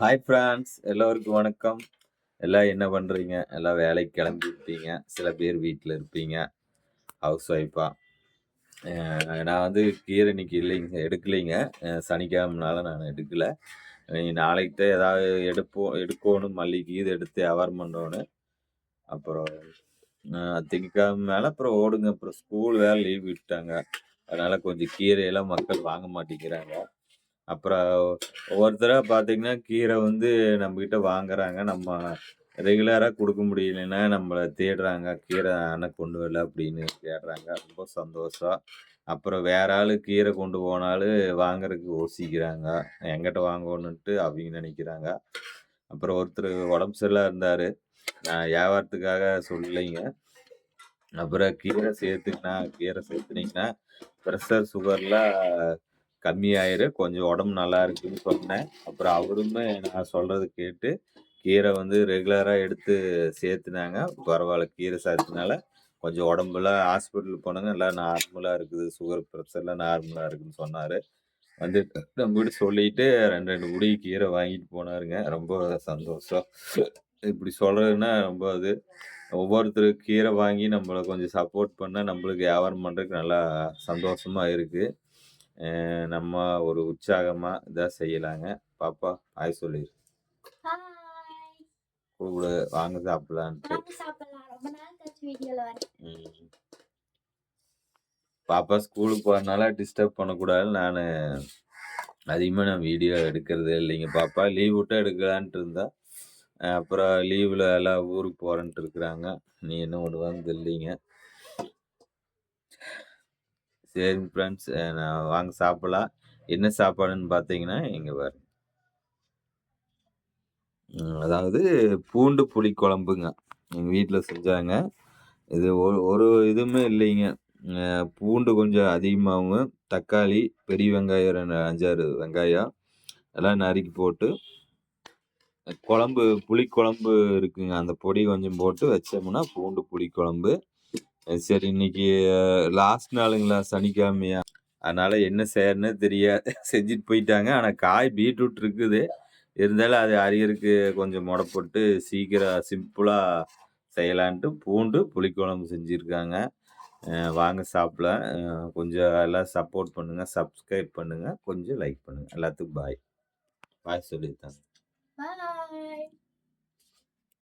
Hi friends எல்லோருக்கும் வணக்கம். எல்லாம் என்ன பண்ணுறீங்க எல்லாம் வேலைக்கு கிளம்பி இருப்பீங்க சில பேர் வீட்டில் இருப்பீங்க. ஹவுஸ் ஒய்ஃபாக நான் வந்து கீரை இன்னைக்கு இல்லைங்க எடுக்கலைங்க. சனிக்கிழமனால சனிக்கிழமைனால நான் எடுக்கலை. நாளைக்கு தான் ஏதாவது எடுப்போம் எடுக்கணும் மல்லிகை இது எடுத்து வியாபாரம் பண்ணணும் அப்புறம் அஹ் மேலே அப்புறம் ஓடுங்க. அப்புறம் ஸ்கூல் வேறு லீவ் விட்டாங்க அதனால் கொஞ்சம் கீரையெல்லாம் மக்கள் வாங்க மாட்டேங்கிறாங்க. அப்புறம் ஒவ்வொருத்தராக பார்த்தீங்கன்னா கீரை வந்து நம்மக்கிட்ட வாங்குறாங்க. நம்ம ரெகுலராக கொடுக்க முடியலன்னா நம்மளை தேடுறாங்க. கீரை ஆனால் கொண்டு வரல அப்படின்னு தேடுறாங்க. ரொம்ப சந்தோஷம். அப்புறம் வேற ஆள் கீரை கொண்டு போனாலும் வாங்குறதுக்கு யோசிக்கிறாங்க. எங்கிட்ட வாங்கணுன்ட்டு அவங்க நினைக்கிறாங்க. அப்புறம் ஒருத்தர் உடம்பு சரியில்லாக இருந்தார். நான் வியாபாரத்துக்காக சொல்லலைங்க. அப்புறம் கீரை சேர்த்துக்கினா கீரை சேர்த்துனீங்கன்னா ப்ரெஷர் சுகர்லாம் கம்மியாயிரும் கொஞ்சம் உடம்பு நல்லா இருக்குன்னு சொன்னேன். அப்புறம் அவருமே நான் சொல்றது கேட்டு கீரை வந்து ரெகுலராக எடுத்து சேர்த்துனாங்க. பரவாயில்ல கீரை சேர்த்துனால கொஞ்சம் உடம்புல ஹாஸ்பிட்டல் போனாங்க. எல்லாம் நார்மலாக இருக்குது. சுகர் ப்ரெஷர்லாம் நார்மலாக இருக்குன்னு சொன்னார். வந்து வீடு சொல்லிட்டு ரெண்டு ரெண்டு முடி கீரை வாங்கிட்டு போனாருங்க. ரொம்ப சந்தோஷம். இப்படி சொல்கிறதுன்னா ரொம்ப அது ஒவ்வொருத்தர் கீரை வாங்கி நம்மளை கொஞ்சம் சப்போர்ட் பண்ணால் நம்மளுக்கு வியாபாரம் பண்ணுறதுக்கு நல்லா சந்தோஷமாக இருக்குது நம்ம ஒரு உற்சாகமாக இதாக செய்யலாங்க. பாப்பா ஆய் சொல்லிடு கூட வாங்க சாப்பிடலான்ட்டு. பாப்பா ஸ்கூலுக்கு போகிறதுனால டிஸ்டர்ப் பண்ணக்கூடாது. நான் அதிகமாக நான் வீடியோ எடுக்கிறதே இல்லைங்க. பாப்பா லீவ் விட்டா எடுக்கலான்ட்டு இருந்தா அப்புறம் லீவில் எல்லாம் ஊருக்கு போகிறேன்ட்டு இருக்கிறாங்க. நீ என்ன பண்ணுவான்னு தெரியலிங்க சரிங்க ஃப்ரெண்ட்ஸ் நான் வாங்க சாப்பிடலாம். என்ன சாப்பாடுன்னு பார்த்தீங்கன்னா இங்கே பாரு. அதாவது பூண்டு புளி குழம்புங்க. எங்கள் வீட்டில் செஞ்சாங்க. இது ஒரு ஒரு இதுவுமே இல்லைங்க. பூண்டு கொஞ்சம் அதிகமாகவும் தக்காளி பெரிய வெங்காயம் ரெண்டு அஞ்சாறு வெங்காயம் எல்லாம் நறுக்கி போட்டு குழம்பு புளிக்குழம்பு இருக்குங்க. அந்த பொடி கொஞ்சம் போட்டு வச்சோம்னா பூண்டு புளிக்குழம்பு சரி இன்னைக்கு லாஸ்ட் நாளுங்களா? சனிக்கிழமையா? அதனால என்ன செய்யறன்னு தெரியாது செஞ்சுட்டு போயிட்டாங்க. ஆனால் காய் பீட்ரூட் இருக்குது. இருந்தாலும் அது அரியருக்கு கொஞ்சம் முடப்பட்டு சீக்கிரம் சிம்பிளாக செய்யலான்ட்டு பூண்டு புளிக்குழம்பு செஞ்சுருக்காங்க. வாங்க சாப்பிடலாம். கொஞ்சம் எல்லாம் சப்போர்ட் பண்ணுங்கள் சப்ஸ்கிரைப் பண்ணுங்கள் கொஞ்சம் லைக் பண்ணுங்கள் எல்லாத்துக்கும் பாய் பாய் சொல்லியிருக்காங்க.